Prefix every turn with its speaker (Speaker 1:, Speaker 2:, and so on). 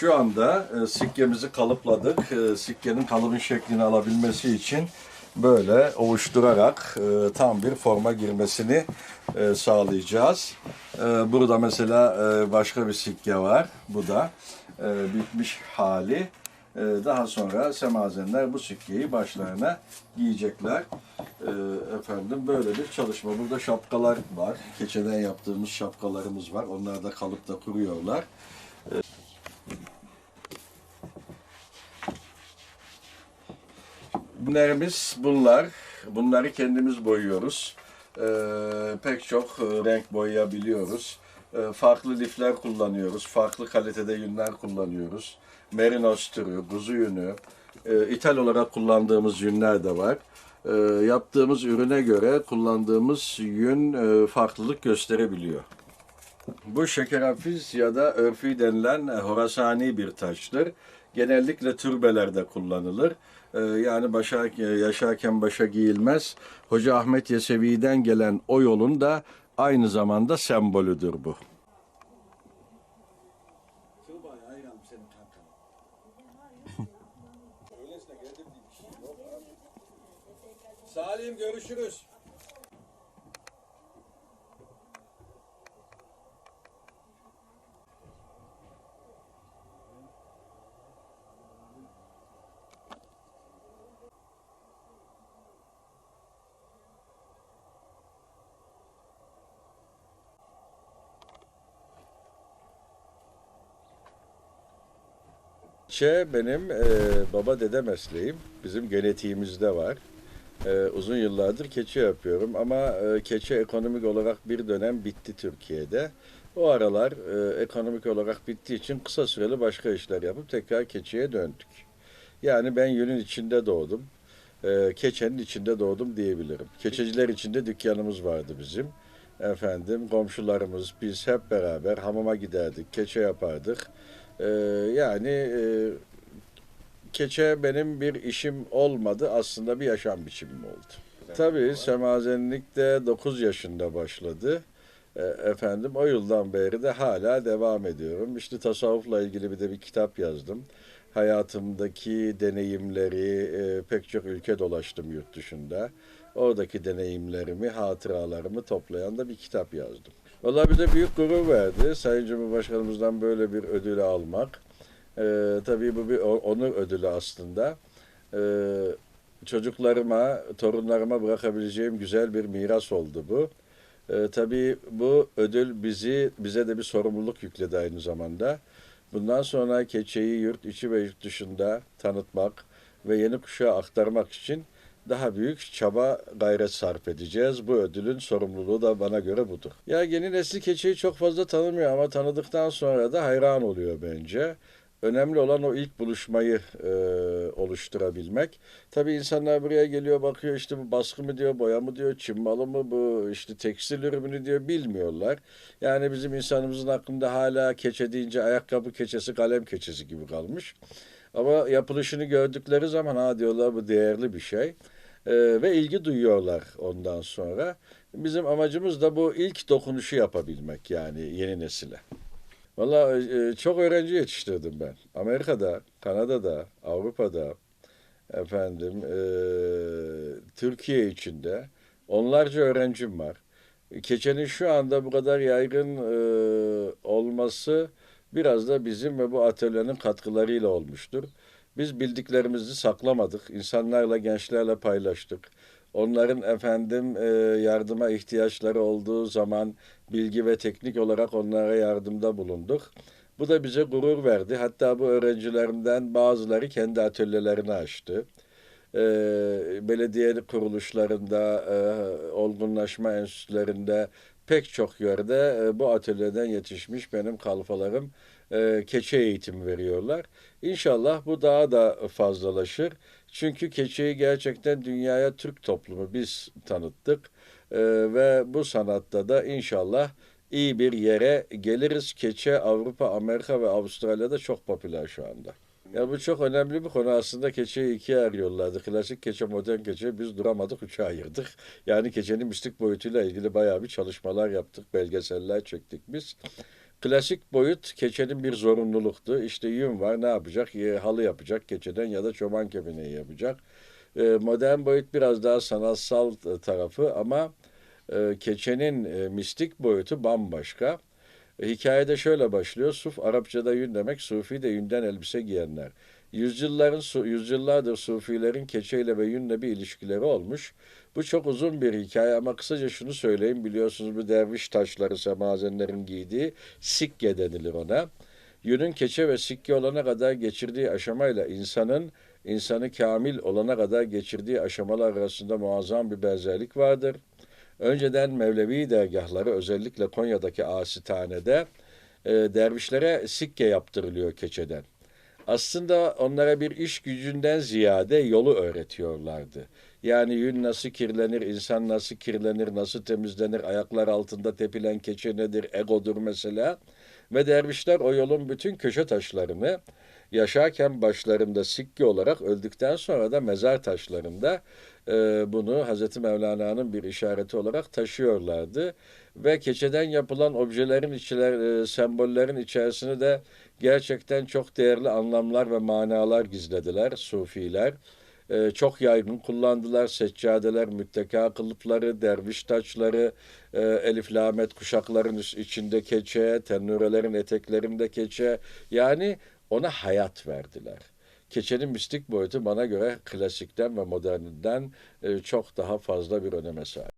Speaker 1: Şu anda e, sikkemizi kalıpladık. E, sikkenin kalıbın şeklini alabilmesi için böyle ovuşturarak e, tam bir forma girmesini e, sağlayacağız. E, burada mesela e, başka bir sikke var. Bu da e, bitmiş hali. E, daha sonra semazenler bu sikkeyi başlarına giyecekler. E, efendim böyle bir çalışma. Burada şapkalar var. Keçeden yaptığımız şapkalarımız var. Onlar da kalıpta kuruyorlar. Ürünlerimiz bunlar. Bunları kendimiz boyuyoruz. Ee, pek çok e, renk boyayabiliyoruz. Ee, farklı lifler kullanıyoruz. Farklı kalitede yünler kullanıyoruz. Merinos türü, kuzu yünü. e, ithal olarak kullandığımız yünler de var. Ee, yaptığımız ürüne göre kullandığımız yün e, farklılık gösterebiliyor. Bu şekerafiz ya da örfü denilen e, Horasani bir taştır. Genellikle türbelerde kullanılır. E, Yani başa, e, yaşarken başa giyilmez. Hoca Ahmet Yesevi'den gelen o yolun da aynı zamanda sembolüdür bu. Salim görüşürüz. Keçe benim e, baba dede mesleğim. Bizim genetiğimizde var. E, uzun yıllardır keçe yapıyorum ama e, keçe ekonomik olarak bir dönem bitti Türkiye'de. O aralar e, ekonomik olarak bittiği için kısa süreli başka işler yapıp tekrar keçeye döndük. Yani ben yünün içinde doğdum. E, keçenin içinde doğdum diyebilirim. Keçeciler içinde dükkanımız vardı bizim. Efendim komşularımız biz hep beraber hamama giderdik, keçe yapardık. Ee, yani e, keçe benim bir işim olmadı aslında bir yaşam biçimim oldu. Tabii semazenlik de 9 yaşında başladı. E, efendim o yıldan beri de hala devam ediyorum. İşte tasavvufla ilgili bir de bir kitap yazdım. Hayatımdaki deneyimleri e, pek çok ülke dolaştım yurt dışında. Oradaki deneyimlerimi, hatıralarımı toplayan da bir kitap yazdım. Vallahi bize büyük gurur verdi Sayın Cumhurbaşkanımızdan böyle bir ödülü almak. Ee, tabii bu bir onur ödülü aslında. Ee, çocuklarıma, torunlarıma bırakabileceğim güzel bir miras oldu bu. Ee, tabii bu ödül bizi bize de bir sorumluluk yükledi aynı zamanda. Bundan sonra keçeyi yurt içi ve yurt dışında tanıtmak ve yeni kuşağa aktarmak için daha büyük çaba gayret sarf edeceğiz. Bu ödülün sorumluluğu da bana göre budur. Ya yeni nesli keçeyi çok fazla tanımıyor ama tanıdıktan sonra da hayran oluyor bence. Önemli olan o ilk buluşmayı e, oluşturabilmek. Tabii insanlar buraya geliyor bakıyor işte bu baskı mı diyor, boya mı diyor, çim malı mı bu, işte tekstil ürünü diyor bilmiyorlar. Yani bizim insanımızın aklında hala keçe deyince ayakkabı keçesi, kalem keçesi gibi kalmış. Ama yapılışını gördükleri zaman ha diyorlar bu değerli bir şey. Ee, ve ilgi duyuyorlar ondan sonra. Bizim amacımız da bu ilk dokunuşu yapabilmek yani yeni nesile. Valla e, çok öğrenci yetiştirdim ben. Amerika'da, Kanada'da, Avrupa'da, efendim e, Türkiye içinde onlarca öğrencim var. Keçenin şu anda bu kadar yaygın e, olması biraz da bizim ve bu atölyenin katkılarıyla olmuştur. Biz bildiklerimizi saklamadık. İnsanlarla, gençlerle paylaştık. Onların efendim e, yardıma ihtiyaçları olduğu zaman bilgi ve teknik olarak onlara yardımda bulunduk. Bu da bize gurur verdi. Hatta bu öğrencilerimden bazıları kendi atölyelerini açtı. E, belediye kuruluşlarında, e, olgunlaşma enstitülerinde pek çok yerde e, bu atölyeden yetişmiş benim kalfalarım e, keçe eğitimi veriyorlar. İnşallah bu daha da fazlalaşır. Çünkü keçeyi gerçekten dünyaya Türk toplumu biz tanıttık. E, ve bu sanatta da inşallah iyi bir yere geliriz. Keçe Avrupa, Amerika ve Avustralya'da çok popüler şu anda. Ya bu çok önemli bir konu aslında keçeyi ikiye ayırıyorlardı. Klasik keçe, modern keçe biz duramadık üçe ayırdık. Yani keçenin mistik boyutuyla ilgili bayağı bir çalışmalar yaptık, belgeseller çektik biz. Klasik boyut keçenin bir zorunluluktu. İşte yün var ne yapacak? E, Halı yapacak keçeden ya da çoban kepeneği yapacak. E, Modern boyut biraz daha sanatsal tarafı ama e, keçenin e, mistik boyutu bambaşka. E, hikayede şöyle başlıyor. Suf Arapçada yün demek, sufi de yünden elbise giyenler. Yüzyılların, yüzyıllardır sufilerin keçeyle ve yünle bir ilişkileri olmuş. Bu çok uzun bir hikaye ama kısaca şunu söyleyeyim. Biliyorsunuz bu derviş taşları semazenlerin giydiği sikke denilir ona. Yünün keçe ve sikke olana kadar geçirdiği aşamayla insanın insanı kamil olana kadar geçirdiği aşamalar arasında muazzam bir benzerlik vardır. Önceden Mevlevi dergahları özellikle Konya'daki Asitane'de e, dervişlere sikke yaptırılıyor keçeden. Aslında onlara bir iş gücünden ziyade yolu öğretiyorlardı. Yani yün nasıl kirlenir, insan nasıl kirlenir, nasıl temizlenir, ayaklar altında tepilen keçe nedir, egodur mesela. Ve dervişler o yolun bütün köşe taşlarını yaşarken başlarında sikke olarak öldükten sonra da mezar taşlarında e, bunu Hazreti Mevlana'nın bir işareti olarak taşıyorlardı. Ve keçeden yapılan objelerin içler, e, sembollerin içerisine de gerçekten çok değerli anlamlar ve manalar gizlediler Sufiler. E, çok yaygın kullandılar seccadeler, mütteka kılıfları, derviş taçları, e, elif lamet kuşakların içinde keçe, tennurelerin eteklerinde keçe. Yani ona hayat verdiler. Keçenin mistik boyutu bana göre klasikten ve moderninden e, çok daha fazla bir öneme sahip.